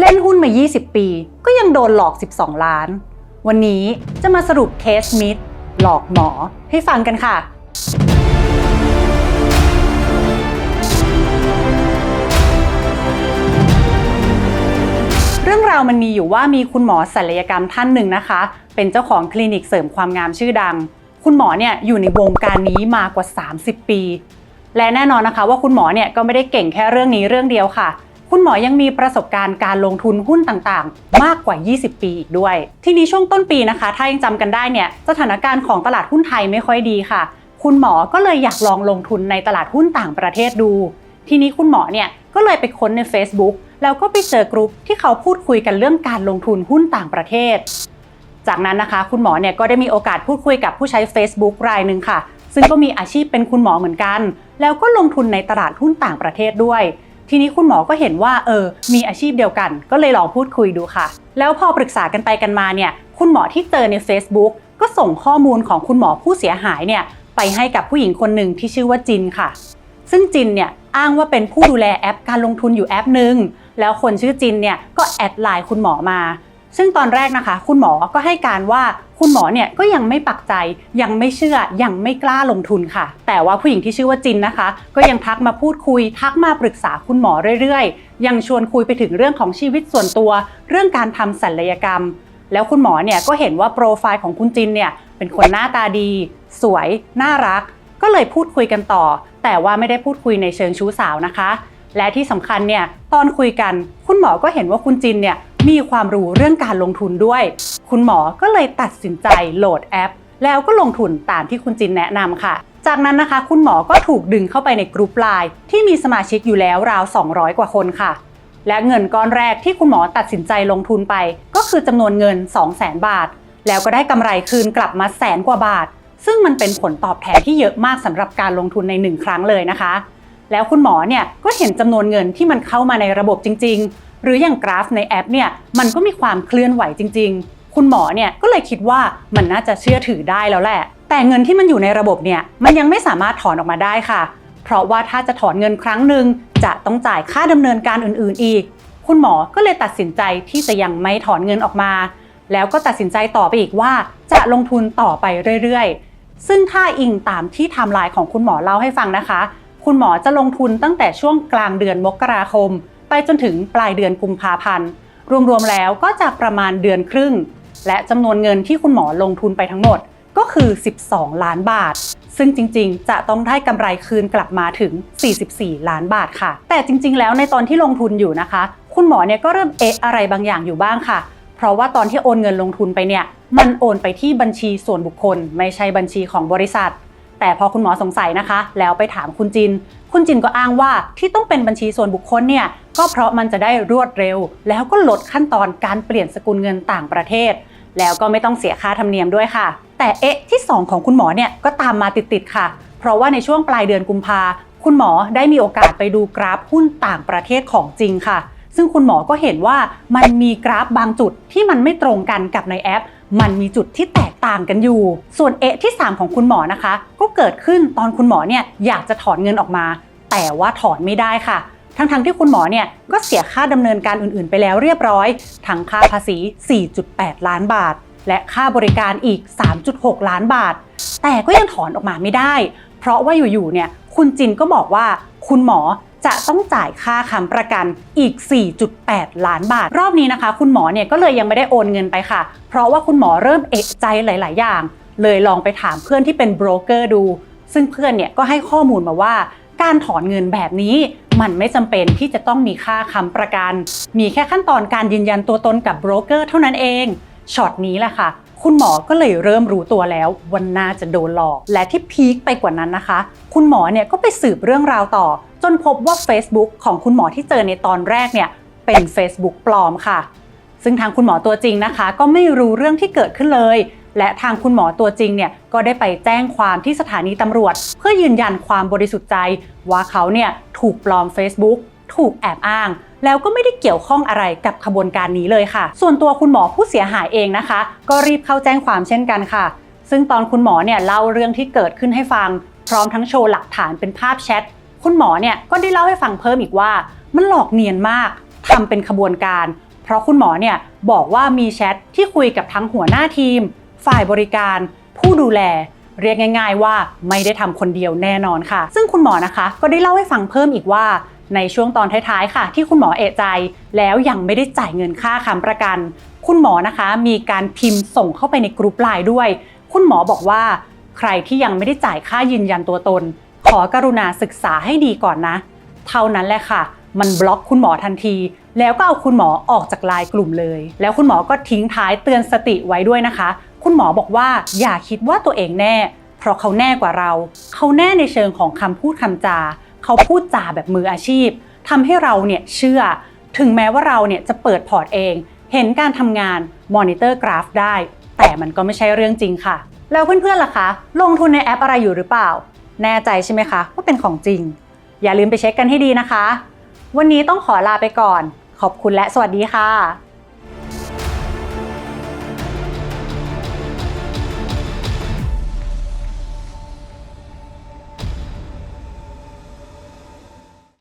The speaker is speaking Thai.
เล่นหุ้นมา 20 ปี ก็ยังโดนหลอก 12 ล้าน วันนี้จะมาสรุปเคสมิดหลอกหมอให้ฟังกันค่ะ เรื่องราวมันมีอยู่ว่ามีคุณหมอศัลยกรรมท่านหนึ่งนะคะ เป็นเจ้าของคลินิกเสริมความงามชื่อดัง คุณหมอเนี่ยอยู่ในวงการนี้มากว่า 30 ปี และแน่นอนนะคะว่าคุณหมอเนี่ยก็ไม่ได้เก่งแค่เรื่องนี้เรื่องเดียวค่ะ คุณหมอยังมีประสบการณ์การลงทุนหุ้นต่างๆ มากกว่า 20 ปีอีกด้วย ทีนี้ช่วงต้นปีนะคะ ถ้ายังจำกันได้เนี่ยสถานการณ์ของตลาดหุ้นไทยไม่ค่อยดีค่ะ คุณหมอก็เลยอยากลองลงทุนในตลาดหุ้นต่างประเทศดู ทีนี้คุณหมอเนี่ยก็เลยไปค้นใน Facebook แล้วก็ไปเจอกรุ๊ปที่เขาพูดคุยกันเรื่องการลงทุนหุ้นต่างประเทศ จากนั้นนะคะ คุณหมอเนี่ยก็ได้มีโอกาสพูดคุยกับผู้ใช้ Facebook รายหนึ่งค่ะ ซึ่งก็มีอาชีพเป็นคุณหมอเหมือนกัน แล้วก็ลงทุนในตลาดหุ้นต่างประเทศด้วย ทีนี้คุณหมอก็เห็นว่าเออมีอาชีพเดียวกัน ก็เลยลองพูดคุยดูค่ะ แล้วพอปรึกษากันไปกันมาเนี่ยคุณหมอที่เจอใน Facebook ก็ส่งข้อมูลของคุณหมอผู้เสียหายเนี่ยไปให้กับผู้หญิงคนหนึ่งที่ชื่อว่าจินค่ะ ซึ่งจินเนี่ยอ้างว่าเป็นผู้ดูแลแอปการลงทุนอยู่แอปหนึ่งแล้วคนชื่อจินเนี่ยก็แอดไลน์คุณหมอมา ซึ่งตอนแรกนะคะ คุณหมอก็ให้การว่าคุณหมอเนี่ยก็ยังไม่ปักใจยังไม่เชื่อยังไม่กล้าลงทุนค่ะ แต่ว่าผู้หญิงที่ชื่อว่าจินนะคะ ก็ยังทักมาพูดคุย ทักมาปรึกษาคุณหมอเรื่อยๆ ยังชวนคุยไปถึงเรื่องของชีวิตส่วนตัว เรื่องการทำศัลยกรรม แล้วคุณหมอเนี่ยก็เห็นว่าโปรไฟล์ของคุณจินเนี่ยเป็นคนหน้าตาดี สวย น่ารัก ก็เลยพูดคุยกันต่อ แต่ว่าไม่ได้พูดคุยในเชิงชู้สาวนะคะ และที่สำคัญเนี่ยตอนคุยกัน คุณหมอก็เห็นว่าคุณจินเนี่ยมีความรู้เรื่องการลงทุนด้วย คุณหมอก็เลยตัดสินใจโหลดแอป แล้วก็ลงทุนตามที่คุณจินแนะนำค่ะ จากนั้นนะคะ คุณหมอก็ถูกดึงเข้าไปในกลุ่มไลน์ที่มีสมาชิกอยู่แล้วราว 200 กว่าคนค่ะ และเงินก้อนแรกที่คุณหมอตัดสินใจลงทุนไป ก็คือจำนวนเงิน 200,000 บาท แล้วก็ได้กำไรคืนกลับมาแสนกว่าบาท ซึ่งมันเป็นผลตอบแทนที่เยอะมากสำหรับการลงทุนในหนึ่งครั้งเลยนะคะแล้วคุณหมอเนี่ยก็เห็นจำนวนเงินที่มันเข้ามาในระบบจริง หรืออย่างกราฟในแอปเนี่ยมันก็มีความเคลื่อนไหวจริง ๆ คุณหมอเนี่ยก็เลยคิดว่ามันน่าจะเชื่อถือได้แล้วแหละ แต่เงินที่มันอยู่ในระบบเนี่ยมันยังไม่สามารถถอนออกมาได้ค่ะ เพราะว่าถ้าจะถอนเงินครั้งหนึ่งจะต้องจ่ายค่าดำเนินการอื่นๆ อีก คุณหมอก็เลยตัดสินใจที่จะยังไม่ถอนเงินออกมา แล้วก็ตัดสินใจต่อไปอีกว่าจะลงทุนต่อไปเรื่อยๆ ซึ่งถ้าอิงตามที่ไทม์ไลน์ของคุณหมอเล่าให้ฟังนะคะ คุณหมอจะลงทุนตั้งแต่ช่วงกลางเดือนมกราคม จนถึงปลายเดือนกุมภาพันธ์ รวมๆแล้วก็จะประมาณเดือนครึ่ง และจำนวนเงินที่คุณหมอลงทุนไปทั้งหมดก็คือ 12 ล้านบาท ซึ่งจริงๆ จะต้องได้กำไรคืนกลับมาถึง 44 ล้านบาทค่ะ แต่จริง ๆ แล้วในตอนที่ลงทุนอยู่นะคะ คุณหมอเนี่ยก็เริ่มเอะอะไรบางอย่างอยู่บ้างค่ะ เพราะว่าตอนที่โอนเงินลงทุนไปเนี่ย มันโอนไปที่บัญชีส่วนบุคคล ไม่ใช่บัญชีของบริษัท แต่พอคุณหมอสงสัยนะคะ แล้วไปถามคุณจิน คุณจินก็อ้างว่าที่ต้องเป็นบัญชีส่วนบุคคลเนี่ยก็เพราะมันจะได้รวดเร็ว แล้วก็ลดขั้นตอนการเปลี่ยนสกุลเงินต่างประเทศ แล้วก็ไม่ต้องเสียค่าธรรมเนียมด้วยค่ะ แต่เอ๊ะที่ 2 ของคุณหมอเนี่ยก็ตามมาติดๆค่ะ เพราะว่าในช่วงปลายเดือนกุมภาคุณหมอได้มีโอกาสไปดูกราฟหุ้นต่างประเทศของจริงค่ะซึ่งคุณหมอก็เห็นว่ามันมีกราฟบางจุดที่มันไม่ตรงกันกับในแอป มันมีจุดที่แตกต่างกันอยู่ ส่วนเอะที่ 3 ของคุณหมอนะคะ ก็เกิดขึ้นตอนคุณหมอเนี่ยอยากจะถอนเงินออกมา แต่ว่าถอนไม่ได้ค่ะ ทั้งๆที่คุณหมอเนี่ยก็เสียค่าดำเนินการอื่นๆ ไปแล้วเรียบร้อย ทั้งค่าภาษี 4.8 ล้านบาท และค่าบริการอีก 3.6 ล้านบาท แต่ก็ยังถอนออกมาไม่ได้ เพราะว่าอยู่ๆเนี่ยคุณจินก็บอกว่าคุณหมอ จะต้องจ่ายค่าค้ำประกันอีก 4.8 ล้านบาท รอบนี้นะคะ คุณหมอเนี่ยก็เลยยังไม่ได้โอนเงินไปค่ะ เพราะว่าคุณหมอเริ่มเอะใจหลาย ๆ อย่าง เลยลองไปถามเพื่อนที่เป็นโบรกเกอร์ดู ซึ่งเพื่อนเนี่ยก็ให้ข้อมูลมาว่าการถอนเงินแบบนี้มันไม่จำเป็นที่จะต้องมีค่าค้ำประกัน มีแค่ขั้นตอนการยืนยันตัวตนกับโบรกเกอร์เท่านั้นเอง ช็อตนี้แหละค่ะ คุณหมอก็เลยเริ่มรู้ตัวแล้วว่าน่าจะโดนหลอก และที่พีคไปกว่านั้นนะคะ คุณหมอเนี่ยก็ไปสืบเรื่องราวต่อ นพบว่า Facebook ของคุณหมอที่เจอในตอนแรกเนี่ยเป็น Facebook ปลอมค่ะ ซึ่งทางคุณหมอตัวจริงนะคะ ก็ไม่รู้เรื่องที่เกิดขึ้นเลย และทางคุณหมอตัวจริงเนี่ยก็ได้ไปแจ้งความที่สถานีตำรวจ เพื่อยืนยันความบริสุทธิ์ใจ ว่าเขาเนี่ยถูกปลอม Facebook ถูกแอบอ้าง แล้วก็ไม่ได้เกี่ยวข้องอะไรกับขบวนการนี้เลยค่ะ ส่วนตัวคุณหมอผู้เสียหายเองนะคะ ก็รีบเข้าแจ้งความเช่นกันค่ะ ซึ่งตอนคุณหมอเนี่ยเล่าเรื่องที่เกิดขึ้นให้ฟัง พร้อมทั้งโชว์หลักฐานเป็นภาพแชท คุณหมอเนี่ยก็ได้เล่าให้ฟังเพิ่มอีกว่า มันหลอกเนียนมากทำเป็นขบวนการ เพราะคุณหมอเนี่ยบอกว่ามีแชทที่คุยกับทั้งหัวหน้าทีม ฝ่ายบริการ ผู้ดูแล เรียกง่าย ๆ ว่าไม่ได้ทำคนเดียวแน่นอนค่ะ ซึ่งคุณหมอนะคะก็ได้เล่าให้ฟังเพิ่มอีกว่าในช่วงตอนท้ายๆ ค่ะ ที่คุณหมอเอะใจ แล้วยังไม่ได้จ่ายเงินค่าค้ำประกัน คุณหมอนะคะ มีการพิมพ์ส่งเข้าไปในกรุ๊ปไลน์ด้วย คุณหมอบอกว่า ใครที่ยังไม่ได้จ่ายค่ายืนยันตัวตน ขอกรุณาศึกษาให้ดีก่อนนะ เท่านั้นแหละค่ะ มันบล็อกคุณหมอทันที แล้วก็เอาคุณหมอออกจากไลน์กลุ่มเลย แล้วคุณหมอก็ทิ้งท้ายเตือนสติไว้ด้วยนะคะ คุณหมอบอกว่าอย่าคิดว่าตัวเองแน่ เพราะเขาแน่กว่าเรา เขาแน่ในเชิงของคำพูดคำจา เขาพูดจาแบบมืออาชีพทำให้เราเนี่ยเชื่อ ถึงแม้ว่าเราเนี่ยจะเปิดพอร์ตเอง เห็นการทำงานมอนิเตอร์กราฟได้ แต่มันก็ไม่ใช่เรื่องจริงค่ะ แล้วเพื่อนๆล่ะคะ ลงทุนในแอปอะไรอยู่หรือเปล่า แน่ใจใช่ไหมคะว่าเป็นของจริง อย่าลืมไปเช็คกันให้ดีนะคะ วันนี้ต้องขอลาไปก่อน ขอบคุณและสวัสดีค่ะ